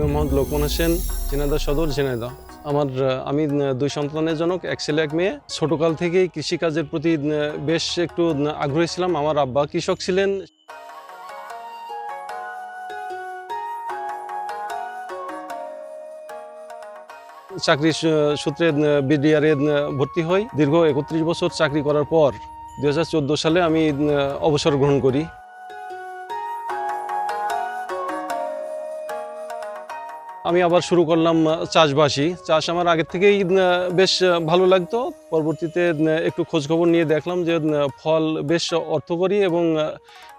আমি মোহাম্মদ লোকমান হোসেন ঝিনাইদহ সদর, ঝিনাইদহ। আমার আমি দুই সন্তানের জনক, এক ছেলে, এক মেয়ে। ছোটকাল থেকেই কৃষিকাজের প্রতি বেশ একটু আগ্রহী ছিলাম। আমার আব্বা কৃষক ছিলেন। চাকরি সূ- সূত্রে বিডিআরে ভর্তি হই। দীর্ঘ একত্রিশ বছর চাকরি করার পর দুই হাজার চোদ্দ সালে আমি অবসর গ্রহণ করি। আমি আবার শুরু করলাম আহ, চাষবাসী চাষ আমার আগের থেকেই বেশ ভালো লাগতো। পরবর্তীতে একটু খোঁজখবর নিয়ে দেখলাম যে ফল বেশ অর্থকরী এবং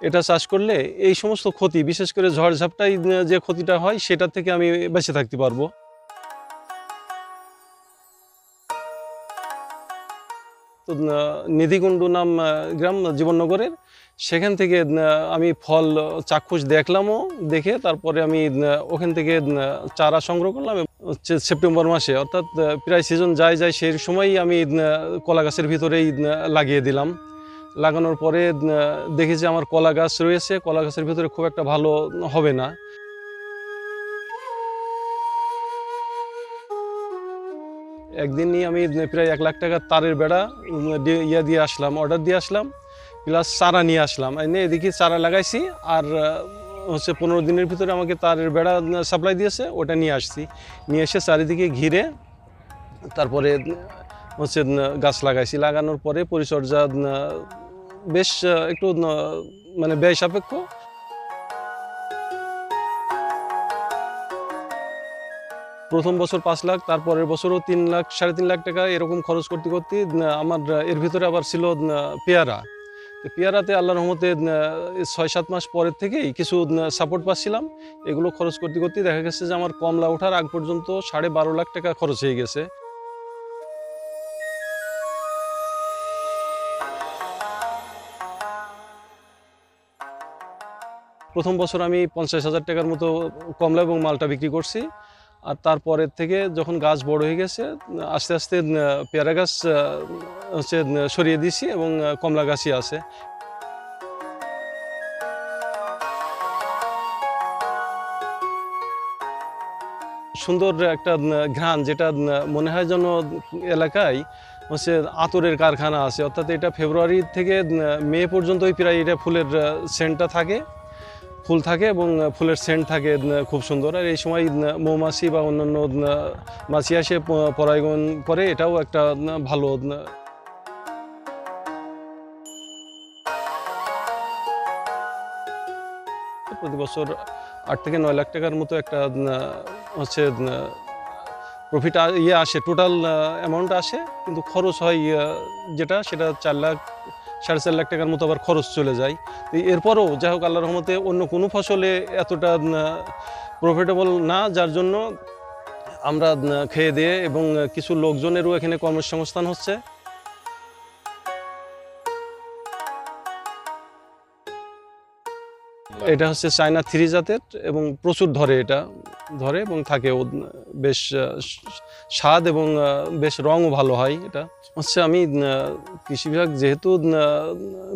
এটা চাষ করলে এই সমস্ত ক্ষতি বিশেষ করে ঝড়ঝাপটায় আহ, যে ক্ষতিটা হয় সেটা থেকে আমি বেঁচে থাকতে পারব। তো নিধিকুণ্ডু নাম গ্রাম জীবননগরের। সেখান থেকে আমি ফল, চাক্ষুষ দেখলামও, দেখে তারপরে আমি ওখান থেকে চারা সংগ্রহ করলাম হচ্ছে সেপ্টেম্বর মাসে, অর্থাৎ প্রায় সিজন যায় যায় সেই সময়ই আমি কলা গাছের ভিতরেই লাগিয়ে দিলাম। লাগানোর পরে দেখি যে আমার কলা গাছ রয়েছে, কলা গাছের ভিতরে খুব একটা ভালো হবে না। একদিনই আমি, প্রায় এক লাখ টাকার তারের বেড়া ইয়ে দিয়ে আসলাম অর্ডার দিয়ে আসলাম। প্লাস চারা নিয়ে আসলাম। এনে এদিকে চারা লাগাইছি আর হচ্ছে পনেরো দিনের ভিতরে আমাকে তারের বেড়া সাপ্লাই দিয়েছে, ওটা নিয়ে আসছি। নিয়ে এসে চারিদিকে ঘিরে তারপরে, হচ্ছে গাছ লাগাইছি। লাগানোর পরে পরিচর্যা বেশ একটু মানে ব্যয় সাপেক্ষ। প্রথম বছর পাঁচ লাখ, তারপরের বছরও তিন লাখ, সাড়ে তিন লাখ টাকা এরকম খরচ করতে করতে আমার, এর ভিতরে আবার ছিল পেয়ারা। পেয়ারাতে আল্লাহ রহমতে ছয় সাত মাস পরের থেকেই কিছু সাপোর্ট পাচ্ছিলাম। এগুলো খরচ করতে করতে দেখা গেছে যে আমার কমলা ওঠার আগ পর্যন্ত সাড়ে বারো লাখ টাকা খরচ হয়ে গেছে। প্রথম বছর আমি পঞ্চাশ হাজার টাকার মতো কমলা এবং মালটা বিক্রি করছি। আর তারপরের থেকে যখন গাছ বড় হয়ে গেছে, আস্তে আস্তে পেয়ারা গাছ হচ্ছে সরিয়ে দিছি এবং কমলা গাছই আছে। সুন্দর একটা ঘ্রাণ যেটা মনে হয় যেন এলাকায় হচ্ছে আতরের কারখানা আছে। অর্থাৎ এটা ফেব্রুয়ারি থেকে মে পর্যন্তই প্রায় এটা ফুলের সেন্টটা থাকে। ফুল থাকে এবং ফুলের সেন্ট থাকে খুব সুন্দর। আর এই সময় মৌমাছি বা অন্যান্য মাছি আসে পরাগণ করে, এটাও একটা ভালো প্রতি বছর আট থেকে নয় লাখ টাকার মতো একটা হচ্ছে প্রফিট ইয়ে আসে টোটাল অ্যামাউন্ট আসে, কিন্তু খরচ হয় যেটা, সেটা চার লাখ সাড়ে চার লাখ টাকার মতো আবার খরচ চলে যায়। এরপরও যাই হোক আল্লাহ রহমতে অন্য কোনো ফসলে এতটা প্রফিটেবল না, যার জন্য আমরা খেয়ে দিয়ে এবং কিছু লোকজনেরও এখানে কর্মসংস্থান হচ্ছে। এটা হচ্ছে চায়না থ্রি জাতের এবং প্রচুর ধরে এটা, ধরে এবং থাকে বেশ স্বাদ এবং বেশ রঙও ভালো হয় এটা। হচ্ছে আমি কৃষি বিভাগ যেহেতু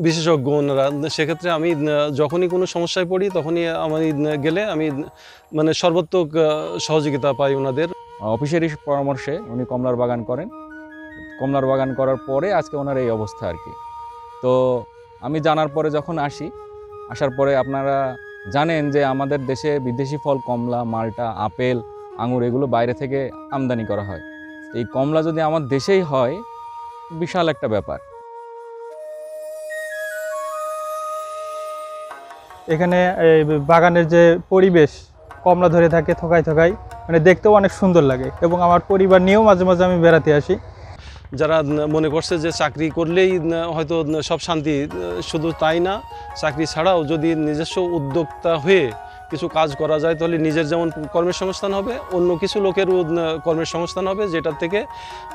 বিশেষজ্ঞ ওনারা, সেক্ষেত্রে আমি যখনই কোনো সমস্যায় পড়ি তখনই আমি গেলে আমি মানে সর্বাত্মক সহযোগিতা পাই ওনাদের। অফিসেরই পরামর্শে উনি কমলার বাগান করেন। কমলার বাগান করার পরে আজকে ওনার এই অবস্থা আর কি। তো আমি জানার পরে যখন আসি আসার পরে আপনারা জানেন যে আমাদের দেশে বিদেশি ফল, কমলা, মালটা, আপেল, আঙুর এগুলো বাইরে থেকে আমদানি করা হয়। এই কমলা যদি আমার দেশেই হয়, বিশাল একটা ব্যাপার। এখানে এই বাগানের যে পরিবেশ, কমলা ধরে থাকে থকায় থকায় মানে দেখতেও অনেক সুন্দর লাগে এবং আমার পরিবার নিয়েও মাঝে মাঝে আমি বেড়াতে আসি। যারা মনে করছে যে চাকরি করলেই হয়তো সব শান্তি শুধু তাই না, চাকরি ছাড়াও যদি নিজস্ব উদ্যোক্তা হয়ে কিছু কাজ করা যায়, তাহলে নিজের যেমন কর্মের সংস্থান হবে, অন্য কিছু লোকেরও কর্মের সংস্থান হবে যেটা থেকে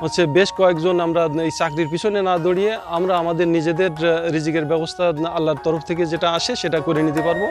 হচ্ছে বেশ কয়েকজন আমরা এই চাকরির পিছনে না দৌড়িয়ে আমরা আমাদের নিজেদের রিজিকের ব্যবস্থা, আল্লাহর তরফ থেকে যেটা আসে, সেটা করে নিতে পারব।